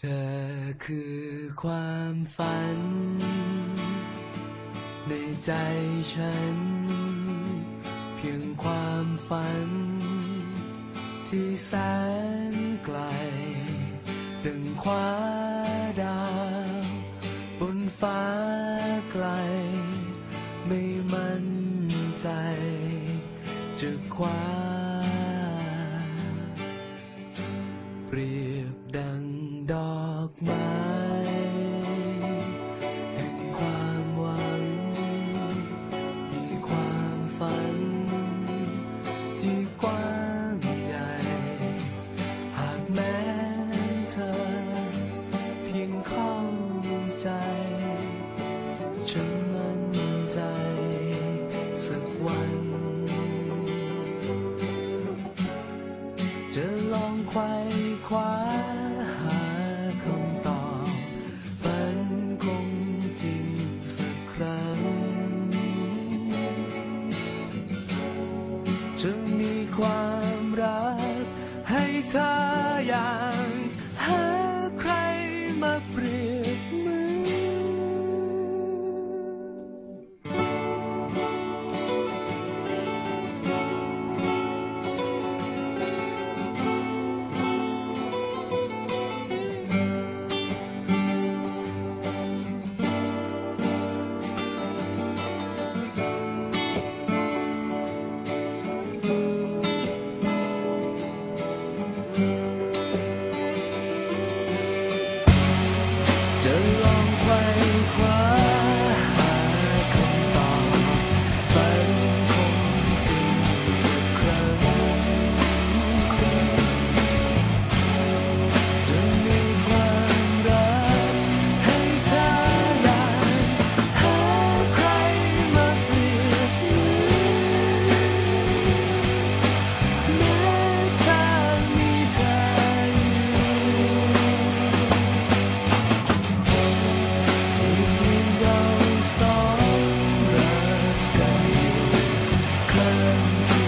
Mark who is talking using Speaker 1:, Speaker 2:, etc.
Speaker 1: เธอคือความฝัน ในใจฉัน เพียงความฝัน ที่แสนไกลดึงคว้าดาว บนฟ้าไกล ไม่มั่นใจ จะคว้า เปรียบดัง ดอกไม้แห่งความหวัง มีความฝัน ที่กว้างใหญ่ หากแม้เธอ เพียงเข้าใจ ฉันมั่นใจ สักวัน จะลองไขว้คว้า after. Thank you.